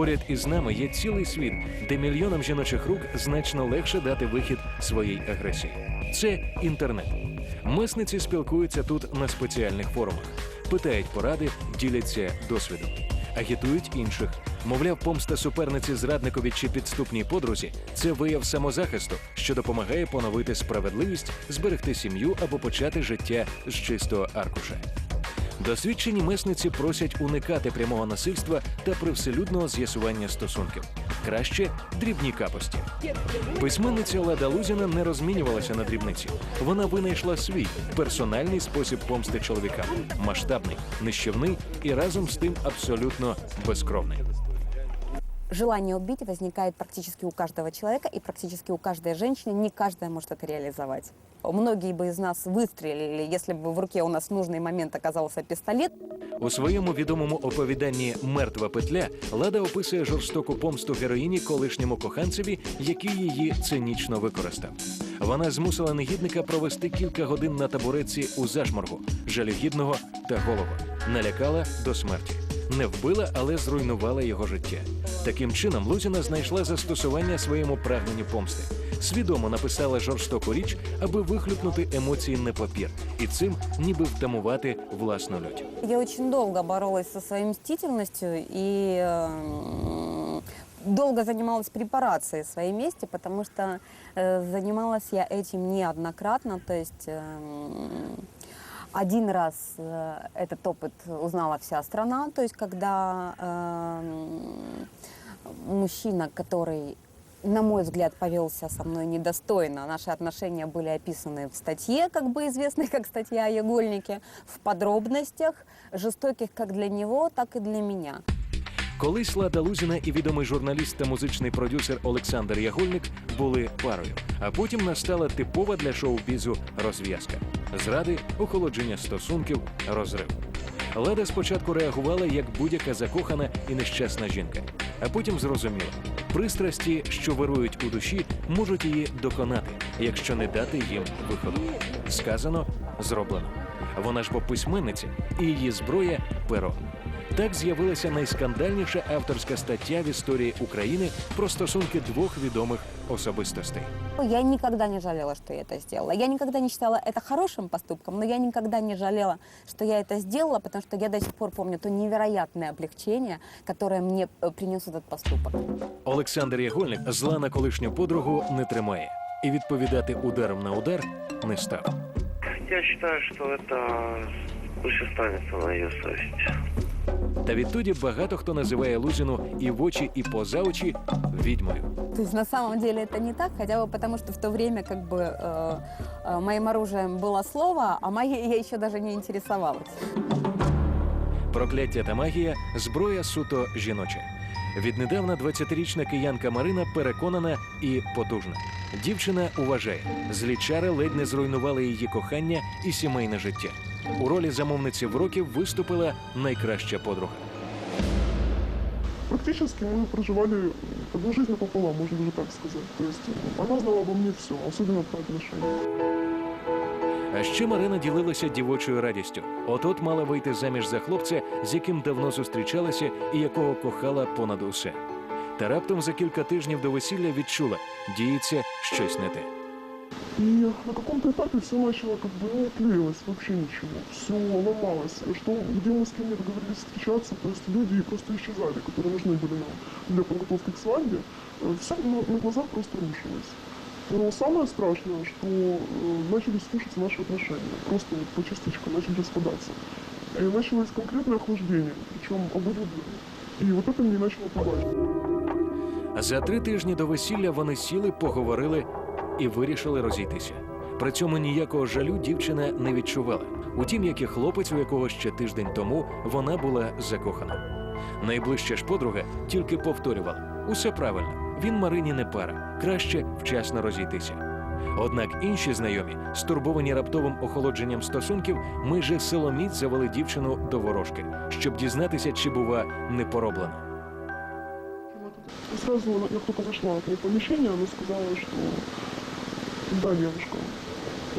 Поряд із нами є цілий світ, де мільйонам жіночих рук значно легше дати вихід своїй агресії. Це інтернет. Месниці спілкуються тут на спеціальних форумах, питають поради, діляться досвідом, агітують інших. Мовляв, помста суперниці зрадникові чи підступній подрузі це вияв самозахисту, що допомагає поновити справедливість, зберегти сім'ю або почати життя з чистого аркуша. Досвідчені месниці просять уникати прямого насильства та привселюдного з'ясування стосунків. Краще дрібні капості. Письменниця Лада Лузіна не розмінювалася на дрібниці. Вона винайшла свій персональний спосіб помсти чоловікам, масштабний, нищівний і разом з тим абсолютно безкровний. Желание убить возникает практически у каждого человека и практически у каждой женщины. Не каждая может это реализовать Многие бы из нас выстрелили, если бы в руке у нас в нужный момент оказался пистолет. У своєму відомому оповіданні Мертва петля Лада описує жорстоку помсту героїні колишньому коханцеві, який її цинічно використав. Вона змусила негідника провести кілька годин на табуреці у зашморгу, жалюгідного та голого, налякала до смерті. Не вбила, але зруйнувала його життя. Таким чином, Лузіна знайшла застосування своєму прагненню помсти. Свідомо написала жорстоку річ, аби вихлюпнути емоції на папір і цим ніби втамувати власну лють. Я очень долго боролась со своей мстительностью и эм, долго занималась препарацией своей мести, потому что э, занималась я этим неоднократно. То есть эм, один раз э, этот опыт узнала вся страна, то есть когда эм, мужчина, который на мой взгляд, повелся со мной недостойно. Наши отношения были описаны в статье, как бы известной как статья о Егольнике, в подробностях, жестоких как для него, так и для меня. Колись Лада Лузіна і відомий журналіст та музичний продюсер Олександр Ягольник були парою. А потім настала типова для шоу-бізу розв'язка: зради, охолодження стосунків, розрив. Лада спочатку реагувала як будь-яка закохана і нещасна жінка, а потім зрозуміла, пристрасті, що вирують у душі, можуть її доконати, якщо не дати їм виходу. Сказано, зроблено. Вона ж бо письменниця, і її зброя перо. Так з'явилася найскандальніша авторська стаття в історії України про стосунки двох відомих особистостей. Я никогда не жалела, что я это сделала. Я никогда не считала это хорошим поступком, но я никогда не жалела, что я это сделала, потому что я до сих пор помню то невероятное облегчение, которое мне э, принес этот поступок. Олександр Ягольник зла на колишню подругу не тримає і відповідати ударом на удар не став. Я считаю, что это пусть останется на ее совести. Та відтоді багато хто називає Лузіну і в очі, і поза очі відьмою. То есть на самом деле это не так, хотя бы потому, что в то время как бы э, э, моим оружием было слово, а моей я еще даже не интересовалась. Прокляття та магія зброя суто жіноча. Віднедавна 20-річна киянка Марина переконана і потужна. Дівчина уважає, злі чари ледь не зруйнували її кохання і сімейне життя. У ролі замовниці в років виступила найкраща подруга. Практически мы проживали одну жизнь пополам, можно даже так сказать. То есть она знала обо мне все, особенно про отношения. А ще Марина ділилася дівочою радістю. От-от мала вийти заміж за хлопця, з яким давно зустрічалася і якого кохала понад усе. Та раптом за кілька тижнів до весілля відчула, діється щось не те. И на каком-то этапе все начало как бы не клеилось, вообще ничего. Все ломалось. Что, где мы с кем договорились встречаться, то есть люди просто исчезали, которые нужны были нам для подготовки к свадьбе. Все на, на глазах просто рушилось. Но самое страшное, что э, начались слушаться наши отношения. Просто вот по частичкам начали распадаться. И началось конкретное охлаждение, причем обоюдное. И вот это мне начало пугать. За три тижні до весілля вони сіли, поговорили і вирішили розійтися. При цьому ніякого жалю дівчина не відчувала. Утім, як і хлопець, у якого ще тиждень тому вона була закохана. Найближча ж подруга тільки повторювала: усе правильно, він Марині не пара, краще вчасно розійтися. Однак інші знайомі, стурбовані раптовим охолодженням стосунків, майже силоміць завели дівчину до ворожки, щоб дізнатися, чи бува не пороблено. И сразу, я только зашла к ней в помещение, она сказала, что да, девушка,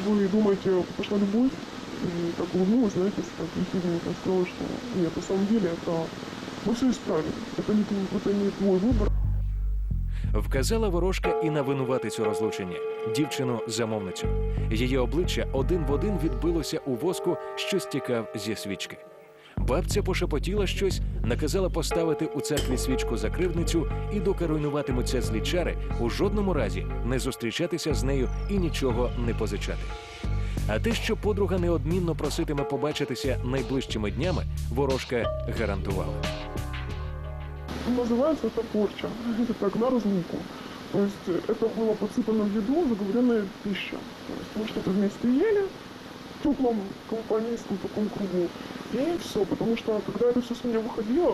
вы думаете, пошла любовь? И так улыбнулась, знаете, так ехидненько сказала, что нет, на самом деле это Мы все исправим. Это не, твой- это не твой выбор. Вказала ворожка і на винуватицю розлучення дівчину-замовницю. Її обличчя один в один відбилося у воску, що стікав зі свічки. Бабця пошепотіла щось, наказала поставити у церкві свічку за кривницю, і доки руйнуватимуться злі чари, у жодному разі не зустрічатися з нею і нічого не позичати. А те, що подруга неодмінно проситиме побачитися найближчими днями, ворожка гарантувала. Называется это порча. Это так, на разлуку. То есть э, это было подсыпано в еду заговоренная пища. То есть мы что-то вместе ели в теплом компанейском таком кругу. И все, потому что когда это все с меня выходило,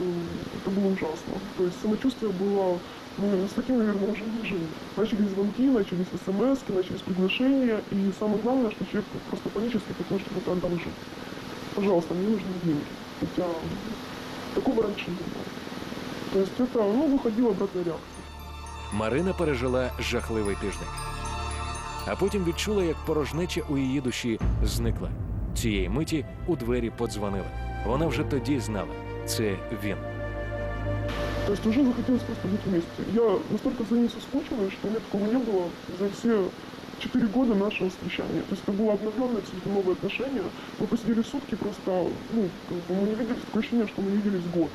м, это было ужасно. То есть самочувствие было, ну, с таким, наверное, уже не жили. Начались звонки, начались смс, начались приглашения. И самое главное, что человек просто панически хотел, чтобы ты отдал жить. Пожалуйста, мне нужны деньги. Хотя такого раньше не было. То есть это, ну, выходила обратная реакция. Марина пережила жахливий тиждень. А потім відчула, як порожнеча у її душі зникла. Цієї миті у двері подзвонили. Вона вже тоді знала це він. То есть уже захотелось просто быть вместе. Я настолько за ней соскучилась, что у меня такого не было за все четыре года нашего встречания. То есть это было обновленное абсолютно новые отношения. Мы посидели сутки просто, ну, как бы мы не виделись, такое ощущение, что мы не виделись год.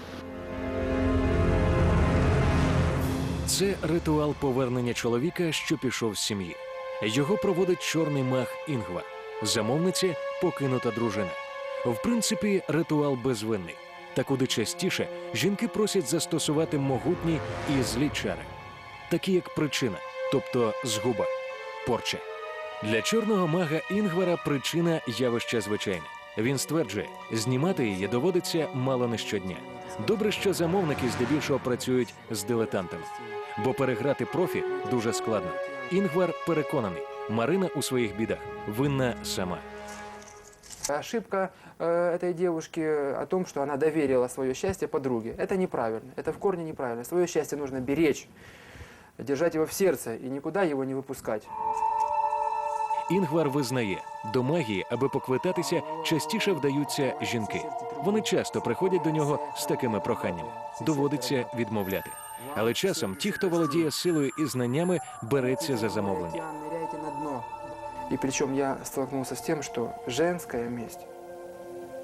Це ритуал повернення чоловіка, що пішов з сім'ї. Його проводить чорний маг Інгва, замовниця покинута дружина. В принципі, ритуал безвинний. Та куди частіше жінки просять застосувати могутні і злі чари, такі як причина, тобто згуба, порча. Для чорного мага Інгвара причина явища звичайне. Він стверджує, знімати її доводиться мало не щодня. Добре, що замовники здебільшого працюють з дилетантами, бо переграти профі дуже складно. Інгвар переконаний, Марина у своїх бідах винна сама. Ошибка э, этой девушки о том, что она доверила свое счастье подруге. Это неправильно. Это в корне неправильно. Свое счастье нужно беречь, держать его в сердце и никуда его не выпускать. Інгвар визнає, до магії, аби поквитатися, частіше вдаються жінки. Вони часто приходять до нього з такими проханнями. Доводиться відмовляти. Але часом ті, хто володіє силою і знаннями, береться за замовлення. Ныряйте на дно. И причем я столкнулся с тем, что женская месть,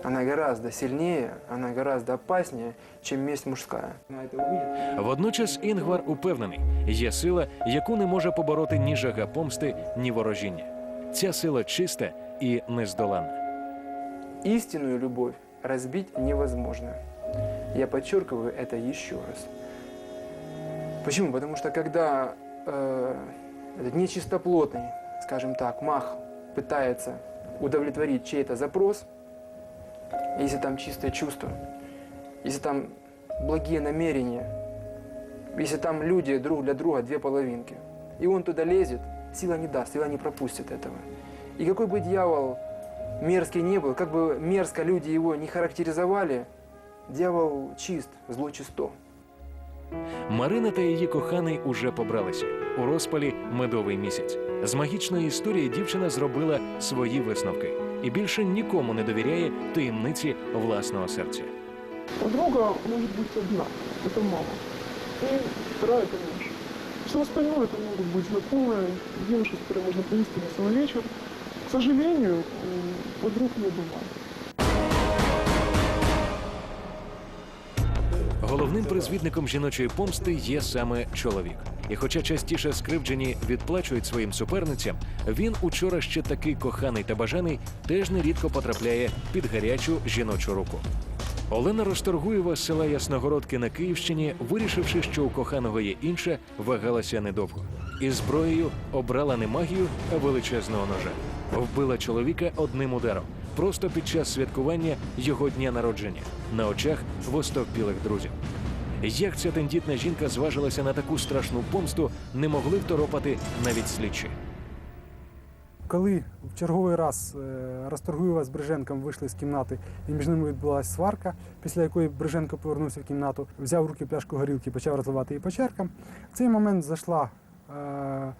она гораздо сильнее, она гораздо опаснее, чем месть мужская. Она это увидит. Водночас Інгвар упевнений, є сила, яку не може побороти ні жага помсти, ні ворожіння. Ця сила чиста і нездоланна. Истинную любовь разбить невозможно. Я подчеркиваю это еще раз. Почему? Потому что когда э, этот нечистоплотный, скажем так, мах пытается удовлетворить чей-то запрос, если там чистое чувство, если там благие намерения, если там люди друг для друга две половинки, и он туда лезет, сила не даст, сила не пропустит этого. И какой бы дьявол мерзкий не был, как бы мерзко люди его не характеризовали, дьявол чист, зло чисто. Марина та її коханий уже побралися у розпалі медовий місяць. З магічної історії дівчина зробила свої висновки і більше нікому не довіряє таємниці власного серця. Подруга может быть одна, это мама. И вторая это муж. Все остальное это могут быть знакомые, девушки, с которой можно провести веселый вечер. К сожалению, м, подруг не бывает. Головним призвідником жіночої помсти є саме чоловік. І хоча частіше скривджені відплачують своїм суперницям, він учора ще такий коханий та бажаний теж нерідко потрапляє під гарячу жіночу руку. Олена Росторгуєва з села Ясногородки на Київщині, вирішивши, що у коханого є інше, вагалася недовго. І зброєю обрала не магію, а величезного ножа. Вбила чоловіка одним ударом, просто під час святкування його дня народження на очах востовпілих друзів. Як ця тендітна жінка зважилася на таку страшну помсту, не могли второпати навіть слідчі. Коли в черговий раз е, Расторгуєва з Бриженком вийшли з кімнати, і між ними відбулася сварка, після якої Бриженко повернувся в кімнату, взяв руки пляшку горілки, почав розливати її по чаркам. В цей момент зайшла е,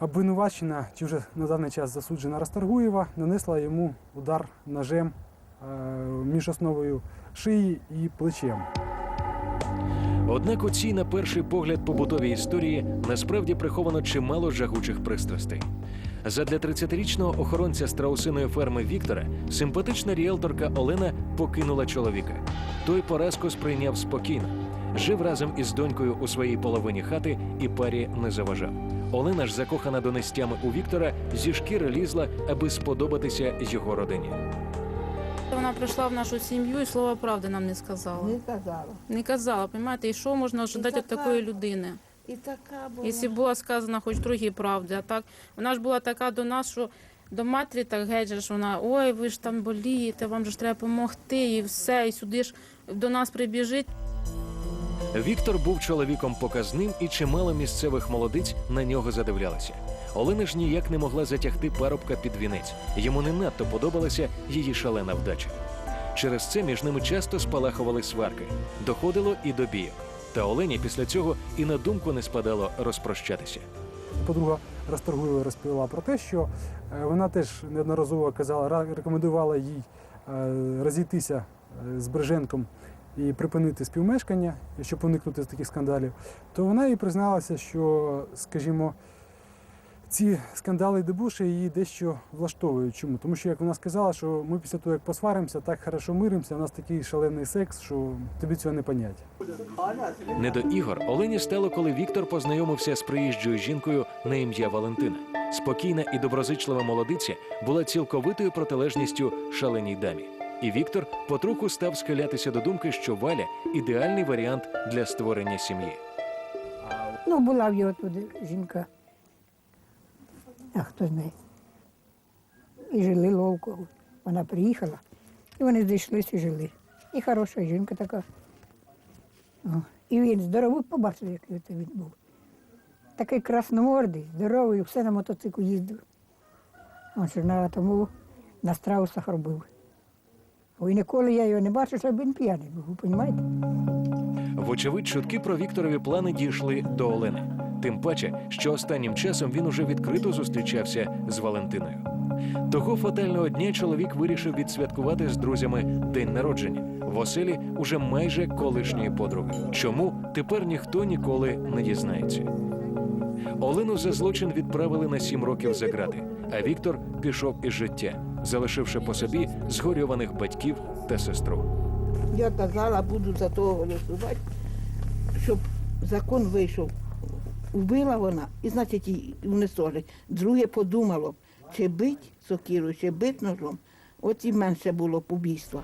обвинувачена, чи вже на даний час засуджена Расторгуєва, нанесла йому удар ножем між основою шиї і плечем. Однак у цій, на перший погляд, побутовій історії насправді приховано чимало жагучих пристрастей. Задля 30-річного охоронця страусиної ферми Віктора симпатична ріелторка Олена покинула чоловіка. Той поразку сприйняв спокійно. Жив разом із донькою у своїй половині хати і парі не заважав. Олена ж, закохана донестями у Віктора, зі шкіри лізла, аби сподобатися його родині. Вона прийшла в нашу сім'ю і слова правди нам не сказала. Не казала. Не казала, розумієте, і що можна ожидати від такої людини? І така була. Якщо була сказана хоч трохи правди, а так вона ж була така до нас, що до матері так геть, же ж вона, ой, ви ж там болієте, вам же ж треба допомогти, і все, і сюди ж до нас прибіжить. Віктор був чоловіком показним, і чимало місцевих молодиць на нього задивлялися. Олена ж ніяк не могла затягти парубка під вінець. Йому не надто подобалася її шалена вдача. Через це між ними часто спалахували сварки, доходило і до бійок. Та Олені після цього і на думку не спадало розпрощатися. Подруга Расторгуєва розповіла про те, що е, вона теж неодноразово казала, рекомендувала їй е, розійтися е, з Бриженком і припинити співмешкання, щоб уникнути таких скандалів. То вона їй призналася, що, скажімо, ці скандали і дебуші її дещо влаштовують. Чому? Тому що, як вона сказала, що ми після того, як посваримося, так хорошо миримося, у нас такий шалений секс, що тобі цього не понять. Не до ігор Олені стало, коли Віктор познайомився з приїжджою жінкою на ім'я Валентина. Спокійна і доброзичлива молодиця була цілковитою протилежністю шаленій дамі. І Віктор потроху став схилятися до думки, що Валя ідеальний варіант для створення сім'ї. Ну, була в його туди жінка. А хто знає. І жили ловко. Вона приїхала, і вони зійшлися і жили. І хороша жінка така. О, І він здоровий, побачив, який це він був. Такий красномордий, здоровий, все на мотоциклу їздив. Ось ж на тому на страусах робив. Ой, ніколи я його не бачив, щоб він п'яний був, ви? Вочевидь, чутки про Вікторові плани дійшли до Олени. Тим паче, що останнім часом він уже відкрито зустрічався з Валентиною. Того фатального дня чоловік вирішив відсвяткувати з друзями день народження в оселі уже майже колишньої подруги. Чому тепер ніхто ніколи не дізнається? Олену за злочин відправили на сім років за грати, а Віктор пішов із життя, залишивши по собі згорюваних батьків та сестру. Я казала, буду за того голосувати, щоб закон вийшов. Вбила вона, і значить її унесожить. Друге подумало, чи бить сокирою, чи бить ножом. От і менше було б убійства.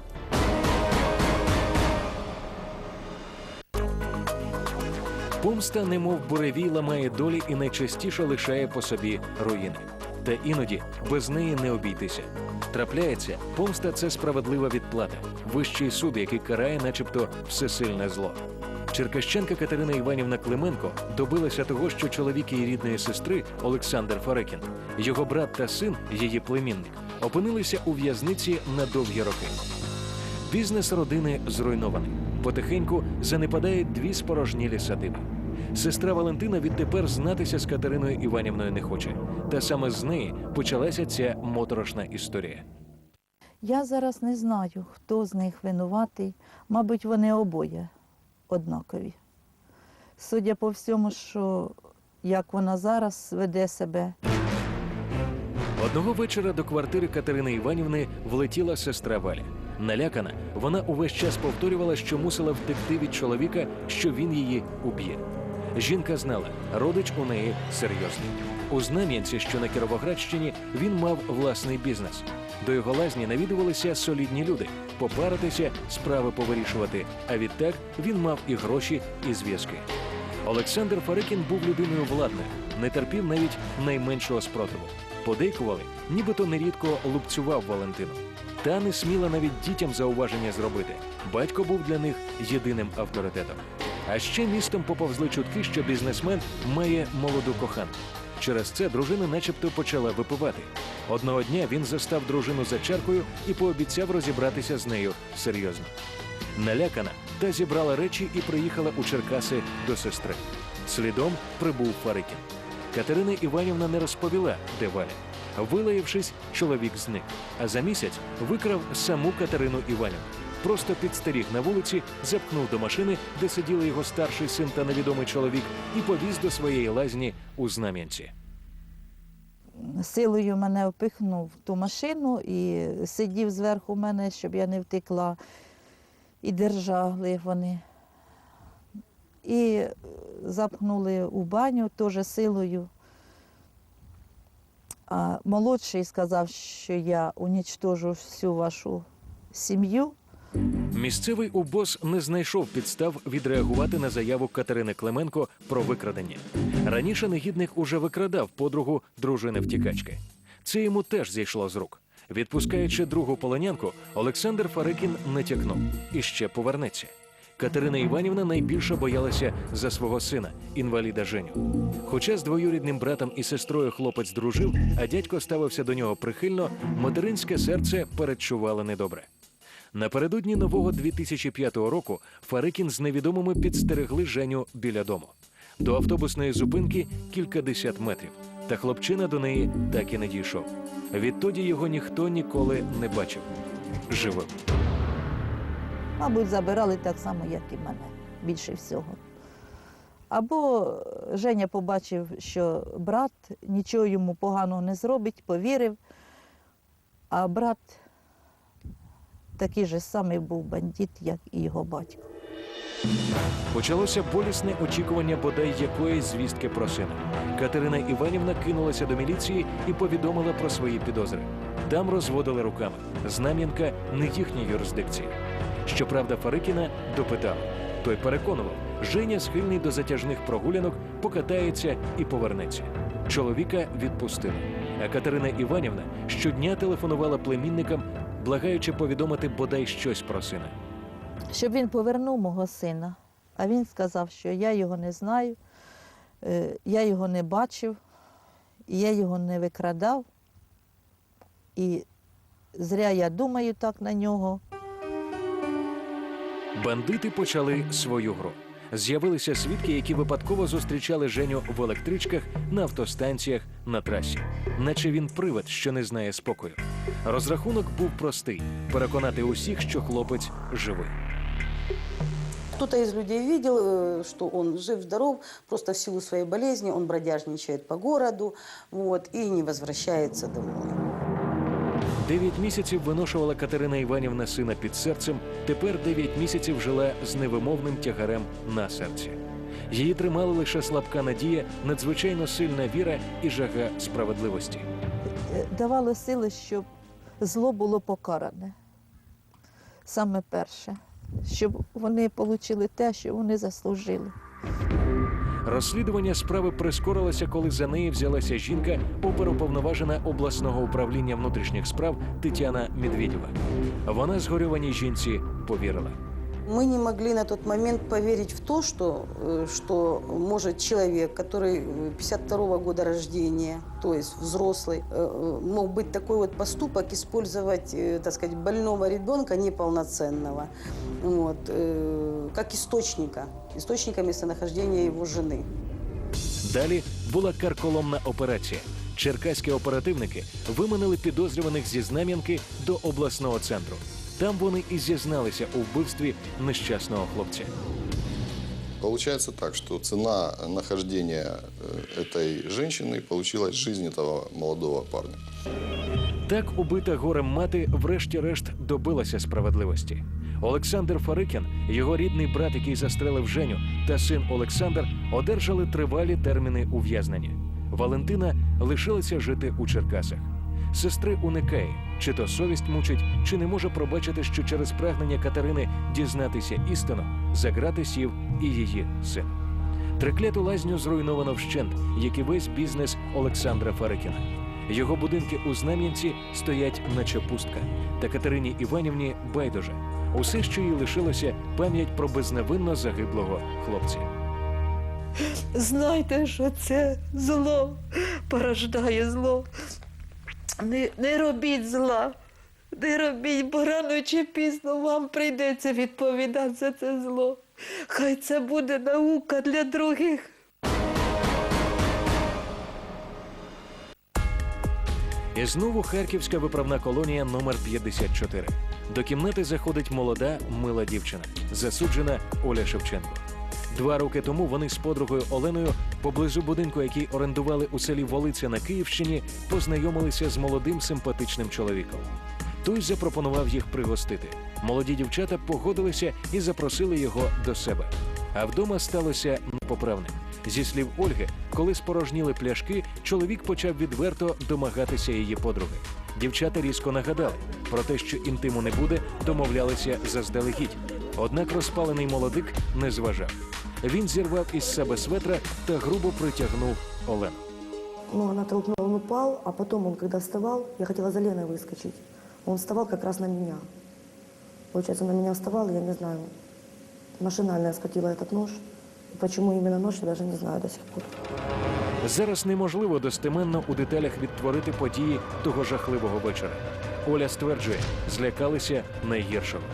Помста, немов буревій, ламає долі і найчастіше лишає по собі руїни. Та іноді без неї не обійтися. Трапляється, помста це справедлива відплата, вищий суд, який карає, начебто, всесильне зло. Черкащенка Катерина Іванівна Клименко добилася того, що чоловік її рідної сестри Олександр Фарекін, його брат та син, її племінник, опинилися у в'язниці на довгі роки. Бізнес родини зруйнований. Потихеньку занепадають дві спорожнілі садиби. Сестра Валентина відтепер знатися з Катериною Іванівною не хоче. Та саме з неї почалася ця моторошна історія. Я зараз не знаю, хто з них винуватий. Мабуть, вони обоє однакові. Судя по всьому, що як вона зараз веде себе, Одного вечора до квартири Катерини Іванівни влетіла сестра Валя. Налякана, вона увесь час повторювала, що мусила втекти від чоловіка, що він її уб'є. Жінка знала, родич у неї серйозний. У Знам'янці, що на Кіровоградщині, він мав власний бізнес. До його лазні навідувалися солідні люди, попаритися, справи повирішувати. А відтак він мав і гроші, і зв'язки. Олександр Фарикін був людиною владною, не терпів навіть найменшого спротиву. Подейкували, нібито нерідко лупцював Валентину. Та не сміла навіть дітям зауваження зробити. Батько був для них єдиним авторитетом. А ще містом поповзли чутки, що бізнесмен має молоду коханку. Через це дружина начебто почала випивати. Одного дня він застав дружину за чаркою і пообіцяв розібратися з нею серйозно. Налякана та зібрала речі і приїхала у Черкаси до сестри. Слідом прибув Фарикін. Катерина Іванівна не розповіла, де Валя. Вилаявшись, чоловік зник, а за місяць викрав саму Катерину Іванівну. Просто підстеріг на вулиці, запхнув до машини, де сиділи його старший син та невідомий чоловік, і повіз до своєї лазні у Знам'янці. Силою мене впихнув в ту машину і сидів зверху мене, щоб я не втекла. І держали вони. І запхнули у баню теж силою. А молодший сказав, що я унічтожу всю вашу сім'ю. Місцевий убос не знайшов підстав відреагувати на заяву Катерини Клименко про викрадення. Раніше негідник уже викрадав подругу дружини втікачки. Це йому теж зійшло з рук. Відпускаючи другу полонянку, Олександр Фарикін натякнув і ще повернеться. Катерина Іванівна найбільше боялася за свого сина, інваліда Женю. Хоча з двоюрідним братом і сестрою хлопець дружив, а дядько ставився до нього прихильно, материнське серце передчувало недобре. Напередодні нового 2005 року Фарикін з невідомими підстерегли Женю біля дому. До автобусної зупинки кількадесят метрів, та хлопчина до неї так і не дійшов. Відтоді його ніхто ніколи не бачив. Живим. Мабуть, забирали так само, як і мене, більше всього. Або Женя побачив, що брат нічого йому поганого не зробить, повірив, а брат такий же самий був бандит, як і його батько. Почалося болісне очікування бодай якоїсь звістки про сина. Катерина Іванівна кинулася до міліції і повідомила про свої підозри. Там розводили руками. Знам'янка не їхній юрисдикції. Щоправда, Фарикіна допитав. Той переконував, Женя схильний до затяжних прогулянок, покатається і повернеться. Чоловіка відпустили. А Катерина Іванівна щодня телефонувала племінникам, благаючи повідомити бодай щось про сина. Щоб він повернув мого сина, а він сказав, що я його не знаю, е, я його не бачив, я його не викрадав. І зря я думаю так на нього. Бандити почали свою гру. З'явилися свідки, які випадково зустрічали Женю в електричках на автостанціях на трасі, наче він привид, що не знає спокою. Розрахунок був простий: переконати усіх, що хлопець живий. Кто-то из людей видел, э, что он жив-здоров, просто в силу своей болезни он бродяжничает по городу вот, и не возвращается домой. Дев'ять місяців виношувала Катерина Іванівна сина під серцем. Тепер дев'ять місяців жила з невимовним тягарем на серці. Її тримала лише слабка надія, надзвичайно сильна віра і жага справедливості. Давало сили, щоб зло було покаране. Саме перше, щоб вони отримали те, що вони заслужили. Розслідування справи прискорилося, коли за неї взялася жінка, оперуповноважена обласного управління внутрішніх справ Тетяна Медведєва. Вона згорьованій жінці повірила. Мы не могли на тот момент поверить в то, что, э, что может человек, который э, 52 года рождения, то есть взрослый, э, э, мог быть такой вот поступок, использовать, э, так сказать, больного ребенка неполноценного, вот, э, как источника, источника местонахождения его жены. Далі була карколомна операція. Черкаські оперативники виманили підозрюваних зі Знам'янки до обласного центру. Там вони і зізналися у вбивстві нещасного хлопця. Получается так, что цена нахождения э, этой женщины получилась жизнь этого молодого парня. Так убита горем мати, врешті-решт, добилася справедливості. Олександр Фарикін, його рідний брат, який застрелив Женю, та син Олександр одержали тривалі терміни ув'язнення. Валентина лишилася жити у Черкасах. Сестри уникає, чи то совість мучить, чи не може пробачити, що через прагнення Катерини дізнатися істину, за грати сів і її син. Трикляту лазню зруйновано вщент, як і весь бізнес Олександра Фарикіна. Його будинки у Знам'янці стоять наче пустка. Та Катерині Іванівні байдуже. Усе, що їй лишилося, пам'ять про безневинно загиблого хлопця. Знайте, що це зло порождає зло. Не, не робіть зла, не робіть, бо рано чи пізно вам прийдеться відповідати за це зло. Хай це буде наука для других. І знову харківська виправна колонія номер 54. До кімнати заходить молода, мила дівчина, засуджена Оля Шевченко. Два роки тому вони з подругою Оленою поблизу будинку, який орендували у селі Волиця на Київщині, познайомилися з молодим симпатичним чоловіком. Той запропонував їх пригостити. Молоді дівчата погодилися і запросили його до себе. А вдома сталося непоправне. Зі слів Ольги, коли спорожніли пляшки, чоловік почав відверто домагатися її подруги. Дівчата різко нагадали про те, що інтиму не буде, домовлялися заздалегідь. Однак розпалений молодик не зважав. Він зірвав із себе светра та грубо притягнув Олену. Ну, она толкнула, он упал, а потом он, когда вставал, я хотела за Леной выскочить. Он вставал как раз на меня. Получается, на меня вставал, я не знаю, машинально я схватила этот нож. Почему именно нож, я даже не знаю до сих пор. Зараз неможливо достеменно у деталях відтворити події того жахливого вечора. Оля стверджує, злякалися найгіршого.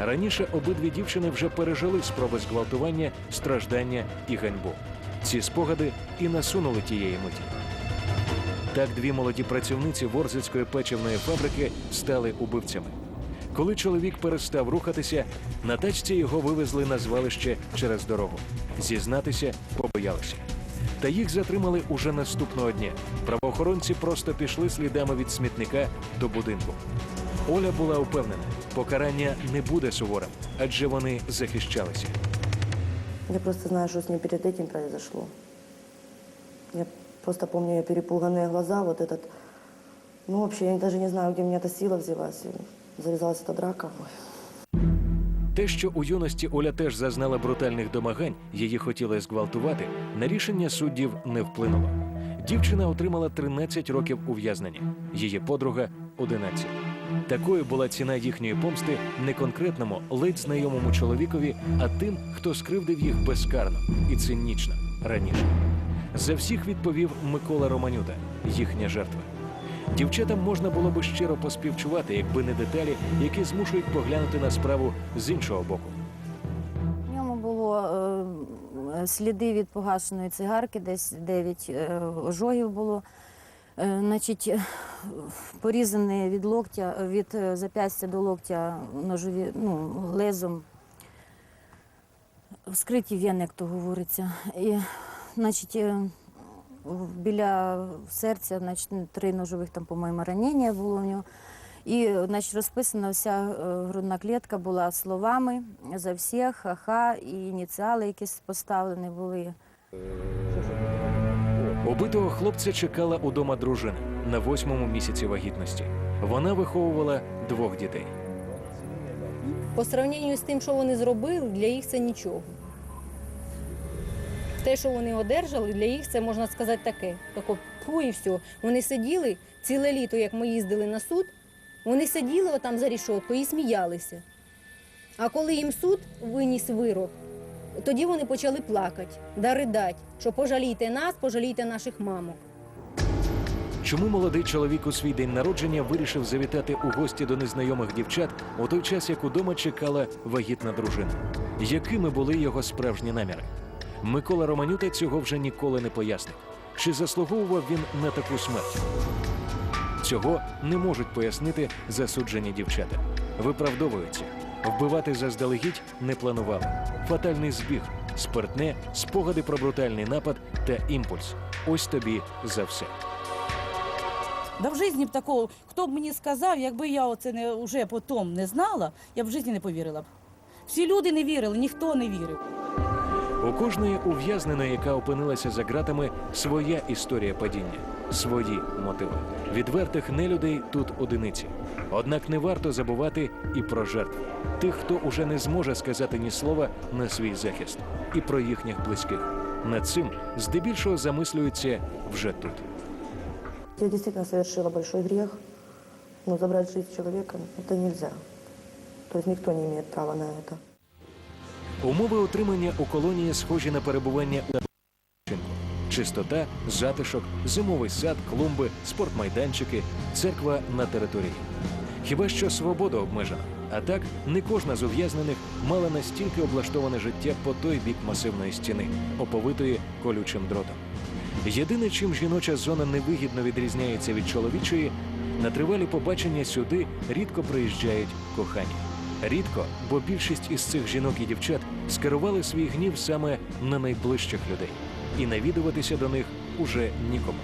Раніше обидві дівчини вже пережили спроби зґвалтування, страждання і ганьбу. Ці спогади і насунули тієї миті. Так дві молоді працівниці Ворзицької печивної фабрики стали убивцями. Коли чоловік перестав рухатися, на тачці його вивезли на звалище через дорогу. Зізнатися побоялися. Та їх затримали уже наступного дня. Правоохоронці просто пішли слідами від смітника до будинку. Оля була упевнена, покарання не буде суворим, адже вони захищалися. Я просто знаю, что с ней перед этим произошло. Я просто помню ее перепуганные глаза, вот этот... Ну, вообще, я даже не знаю, где у меня эта сила взялась. И завязалась эта драка. Ой. Те, що у юності Оля теж зазнала брутальних домагань, її хотіли зґвалтувати, на рішення суддів не вплинуло. Дівчина отримала 13 років ув'язнення, її подруга 11. Такою була ціна їхньої помсти не конкретному, ледь знайомому чоловікові, а тим, хто скривдив їх безкарно і цинічно раніше. За всіх відповів Микола Романюта, їхня жертва. Дівчатам можна було би щиро поспівчувати, якби не деталі, які змушують поглянути на справу з іншого боку. В ньому було е, сліди від погашеної цигарки, десь 9 е, ожогів було. Е, значить, е, порізані від локтя, від е, зап'ястя до локтя ножові, ну, лезом. Вскриті вени, як то говориться. І, значить, біля серця значить, три ножових, там, по-моєму, ранення було в нього. І значить, розписана вся грудна клітка була словами за всіх, ха-ха, і ініціали якісь поставлені були. Убитого хлопця чекала удома дружина на восьмому місяці вагітності. Вона виховувала двох дітей. По сравненню з тим, що вони зробили, для їх це нічого. Те, що вони одержали, для їх це можна сказати таке. Тако пу і все. Вони сиділи ціле літо, як ми їздили на суд, вони сиділи отам за рішоткою і сміялися. А коли їм суд виніс вирок, тоді вони почали плакати, да ридати, що пожалійте нас, пожалійте наших мамок. Чому молодий чоловік у свій день народження вирішив завітати у гості до незнайомих дівчат у той час, як удома чекала вагітна дружина? Якими були його справжні наміри? Микола Романюта цього вже ніколи не пояснив. Чи заслуговував він на таку смерть? Цього не можуть пояснити засуджені дівчата. Виправдовуються. Вбивати заздалегідь не планували. Фатальний збіг, спиртне, спогади про брутальний напад та імпульс. Ось тобі за все. Да в житті б такого, хто б мені сказав, якби я оце не вже потім не знала, я б в житті не повірила б. Всі люди не вірили, ніхто не вірив. У кожної ув'язненої, яка опинилася за ґратами, своя історія падіння, свої мотиви. Відвертих нелюдей тут одиниці. Однак не варто забувати і про жертв тих, хто уже не зможе сказати ні слова на свій захист, і про їхніх близьких. Над цим здебільшого замислюються вже тут. Я действительно совершила большой грех, но забрать жизнь человека это нельзя. То есть никто не имеет права на это. Умови утримання у колонії схожі на перебування у. Чистота, затишок, зимовий сад, клумби, спортмайданчики, церква на території. Хіба що свобода обмежена. А так не кожна з ув'язнених мала настільки облаштоване життя по той бік масивної стіни, оповитої колючим дротом. Єдине, чим жіноча зона невигідно відрізняється від чоловічої, на тривалі побачення сюди рідко приїжджають кохані. Рідко, бо більшість із цих жінок і дівчат скерували свій гнів саме на найближчих людей, і навідуватися до них уже нікому.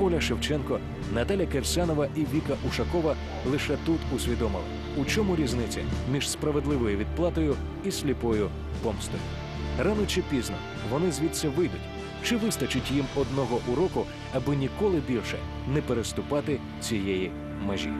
Оля Шевченко, Наталя Керсанова і Віка Ушакова лише тут усвідомили, у чому різниця між справедливою відплатою і сліпою помстою. Рано чи пізно вони звідси вийдуть. Чи вистачить їм одного уроку, аби ніколи більше не переступати цієї межі?